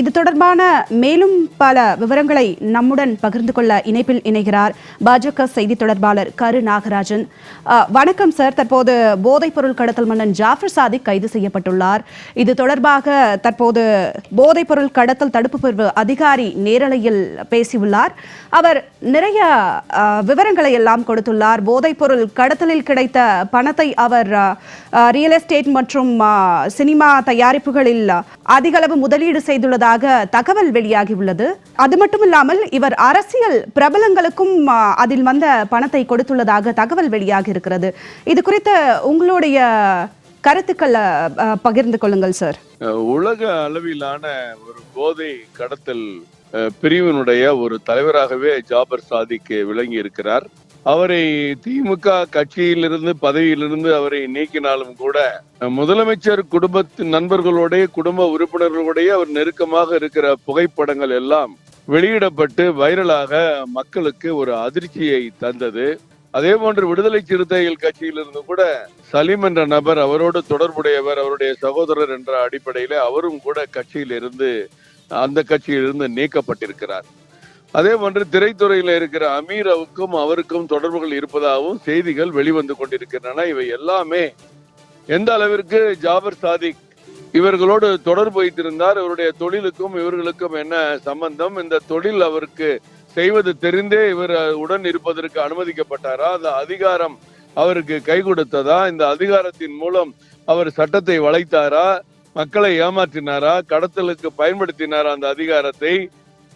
இது தொடர்பான மேலும் பல விவரங்களை நம்முடன் பகிர்ந்து கொள்ள இணைப்பில் இணைகிறார் பாஜக செய்தி தொடர்பாளர் கரு நாகராஜன். வணக்கம் சார். தற்போது போதைப்பொருள் கடத்தல் மன்னன் ஜாஃபர் சாதிக் கைது செய்யப்பட்டுள்ளார். இது தொடர்பாக தற்போது போதைப்பொருள் கடத்தல் தடுப்பு பிரிவு அதிகாரி நேரலையில் பேசியுள்ளார். அவர் நிறைய விவரங்களை எல்லாம் கொடுத்துள்ளார். போதைப்பொருள் கடத்தலில் கிடைத்த பணத்தை அவர் ரியல் எஸ்டேட் மற்றும் சினிமா தயாரிப்புகளில் அதிகளவு முதலீடு செய்துள்ளதாக தகவல் வெளியாகியுள்ளது. அது மட்டுமில்லாமல் இவர் அரசியல் பிரபலங்களுக்கும் அதில் வந்த பணத்தை கொடுத்துள்ளதாக தகவல் வெளியாகி இருக்கிறது இது குறித்த உங்களுடைய கருத்துக்களை பகிர்ந்து கொள்ளுங்கள் சார். உலக அளவிலான ஒரு போதை கடத்தல் பிரிவினுடைய ஒரு தலைவராகவே ஜாபர் சாதிக்கு விளங்கி இருக்கிறார் அவரை திமுக கட்சியிலிருந்து பதவியிலிருந்து அவரை நீக்கினாலும் கூட முதலமைச்சர் குடும்பத்தின் நண்பர்களுடைய குடும்ப உறுப்பினர்களுடைய அவர் நெருக்கமாக இருக்கிற புகைப்படங்கள் எல்லாம் வெளியிடப்பட்டு வைரலாக மக்களுக்கு ஒரு அதிர்ச்சியை தந்தது. அதே போன்று விடுதலை சிறுத்தைகள் கட்சியிலிருந்து கூட சலீம் என்ற நபர் அவரோடு தொடர்புடையவர் அவருடைய சகோதரர் என்ற அடிப்படையில அவரும் கூட கட்சியிலிருந்து அந்த கட்சியிலிருந்து நீக்கப்பட்டிருக்கிறார். அதே போன்று திரைத்துறையில இருக்கிற அமீரவுக்கும் அவருக்கும் தொடர்புகள் இருப்பதாகவும் செய்திகள் வெளிவந்து கொண்டிருக்கின்றன. இவை எல்லாமே எந்த அளவிற்கு ஜாபர் சாதிக் இவர்களோடு தொடர்பு வைத்திருந்தார் இவருடைய தொழிலுக்கும் இவர்களுக்கும் என்ன சம்பந்தம்? இந்த தொழில் அவருக்கு செய்வது தெரிந்தே இவர் உடன் இருப்பதற்கு அனுமதிக்கப்பட்டாரா? அந்த அதிகாரம் அவருக்கு கை கொடுத்ததா? இந்த அதிகாரத்தின் மூலம் அவர் சட்டத்தை வளைத்தாரா? மக்களை ஏமாற்றினாரா? கடத்தலுக்கு பயன்படுத்தினாரா அந்த அதிகாரத்தை?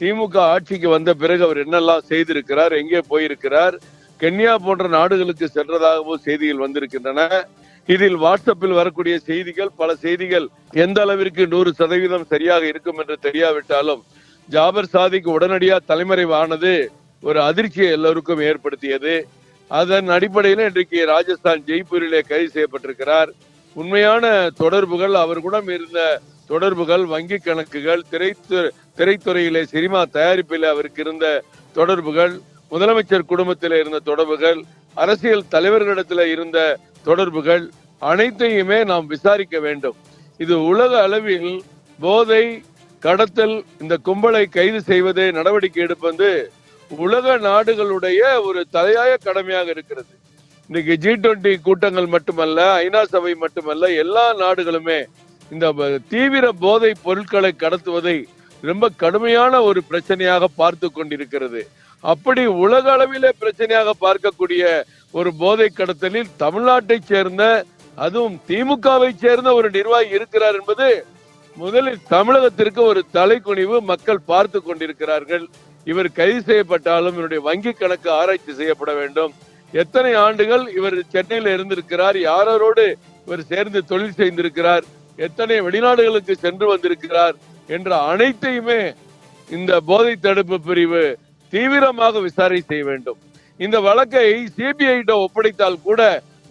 திமுக ஆட்சிக்கு வந்த பிறகு அவர் என்னெல்லாம் செய்திருக்கிறார் எங்கே போயிருக்கிறார் கென்யா போன்ற நாடுகளுக்கு சென்றதாகவும் செய்திகள் வந்திருக்கின்றன. இதில் வாட்ஸ்அப்பில் வரக்கூடிய செய்திகள் பல செய்திகள் எந்த அளவிற்கு நூறு சதவீதம் சரியாக இருக்கும் என்று தெரியாவிட்டாலும் ஜாபர் சாதிக்கு உடனடியாக தலைமறைவானது ஒரு அதிர்ச்சியை எல்லோருக்கும் ஏற்படுத்தியது. அதன் அடிப்படையில் இன்றைக்கு ராஜஸ்தான் ஜெய்ப்பூரிலே கைது செய்யப்பட்டிருக்கிறார். உண்மையான தொடர்புகள் அவர் கூட இருந்த தொடர்புகள் வங்கி கணக்குகள் திரைத்து திரைத்துறையிலே சினிமா தயாரிப்பில் அவருக்கு இருந்த தொடர்புகள் முதலமைச்சர் குடும்பத்தில் இருந்த தொடர்புகள் அரசியல் தலைவர்களிடத்தில் இருந்த தொடர்புகள் அனைத்தையுமே நாம் விசாரிக்க வேண்டும். இது உலக அளவில் போதை கடத்தல் இந்த கும்பலை கைது செய்வது நடவடிக்கை எடுப்பது உலக நாடுகளுடைய ஒரு தலையாய கடமையாக இருக்கிறது. இன்னைக்கு ஜி டுவெண்டி கூட்டங்கள் மட்டுமல்ல ஐநா சபை மட்டுமல்ல எல்லா நாடுகளுமே இந்த தீவிர போதை பொருட்களை கடத்துவதை ரொம்ப கடுமையான ஒரு பிரச்சனையாக பார்த்து கொண்டிருக்கிறது. அப்படி உலக அளவிலே பிரச்சனையாக பார்க்கக்கூடிய ஒரு போதை கடத்தலில் தமிழ்நாட்டை சேர்ந்த அதுவும் திமுகவை சேர்ந்த ஒரு நிர்வாகி இருக்கிறார் என்பது முதலில் தமிழகத்திற்கு ஒரு தலைக்குனிவு மக்கள் பார்த்து கொண்டிருக்கிறார்கள். இவர் கைது செய்யப்பட்டாலும் இவருடைய வங்கி கணக்கு ஆராய்ச்சி செய்யப்பட வேண்டும். எத்தனை ஆண்டுகள் இவர் சென்னையில் இருந்திருக்கிறார் யாரோடு இவர் சேர்ந்து தொழில் செய்திருக்கிறார் எத்தனை வெளிநாடுகளுக்கு சென்று வந்திருக்கிறார் என்ற அனைத்தையுமே இந்த போதை தடுப்பு பிரிவு தீவிரமாக விசாரணை செய்ய வேண்டும். இந்த வழக்கை சிபிஐ ஒப்படைத்தால் கூட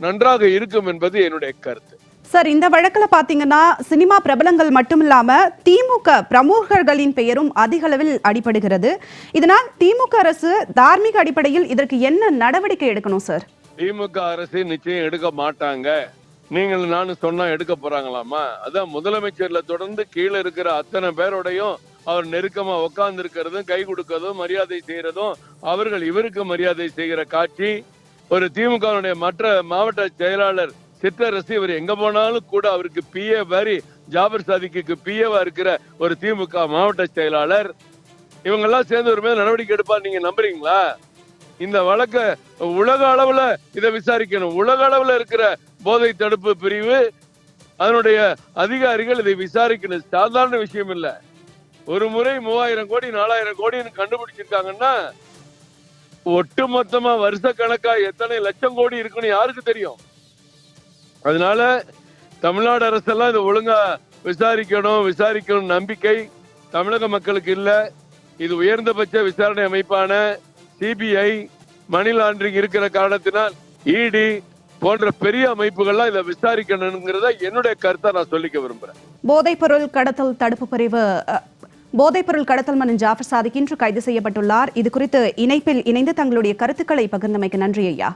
நன்றாக இருக்கும் என்பது என்னுடைய கருத்து. சார் இந்த வழக்கில் பார்த்தீங்கன்னா சினிமா பிரபலங்கள் மட்டுமில்லாம திமுக பிரமுகர்களின் பெயரும் அதிக அளவில் அடிபடுகிறது. இதனால் திமுக அரசு தார்மீக அடிப்படையில் இதற்கு என்ன நடவடிக்கை எடுக்கணும் சார்? திமுக அரசு நிச்சயம் எடுக்க மாட்டாங்க. நீங்கள் நானும் சொன்னா எடுக்க போறாங்களாமா? அதான் முதலமைச்சர்ல தொடர்ந்து கீழே இருக்கிற அத்தனை பேரோடையும் அவர் நெருக்கமா உட்கார்ந்து இருக்கிறதும் கை கொடுக்கறதும் மரியாதை செய்யறதும் அவர்கள் இவருக்கு மரியாதை செய்கிற காட்சி ஒரு திமுகவுடைய மற்ற மாவட்ட செயலாளர் சித்தரசு இவர் எங்க போனாலும் கூட அவருக்கு பிஏ மாதிரி ஜாபர் சாதிக்கு பிஏவா இருக்கிற ஒரு திமுக மாவட்ட செயலாளர். இவங்க எல்லாம் சேர்ந்து ஒரு மேல நடவடிக்கை எடுப்பா நீங்க நம்புறீங்களா? இந்த வழக்கை உலக அளவுல இதை விசாரிக்கணும். உலக அளவுல இருக்கிற போதை தடுப்பு பிரிவு அதனுடைய அதிகாரிகள் இதை விசாரிக்கணும். சாதாரண விஷயம் இல்ல. ஒரு முறை மூவாயிரம் கோடி நாலாயிரம் கோடின்னு கண்டுபிடிச்சிருக்காங்கன்னா ஒட்டுமொத்தமா வருஷ கணக்கா எத்தனை லட்சம் கோடி இருக்குன்னு யாருக்கு தெரியும்? அதனால தமிழ்நாடு அரசெல்லாம் இதை ஒழுங்கா விசாரிக்கணும் விசாரிக்கணும் நம்பிக்கை. தமிழக மக்களுக்கு இல்ல. இது உயர்ந்தபட்ச விசாரணை அமைப்பான சிபிஐ மணி லாண்டரிங் இருக்கிற காரணத்தினால் இடி போன்ற பெரிய அமைப்புகள்லாம் இதை விசாரிக்கணுங்கிறத என்னுடைய கருத்தை நான் சொல்லிக்க விரும்புறேன். போதைப்பொருள் கடத்தல் தடுப்பு பிரிவு போதைப்பொருள் கடத்தல் மன்னன் ஜாஃபர் சாதிக் இன்று கைது செய்யப்பட்டுள்ளார். இது குறித்து இணைப்பில் இணைந்து தங்களுடைய கருத்துக்களை பகிர்ந்தமைக்கு நன்றி ஐயா.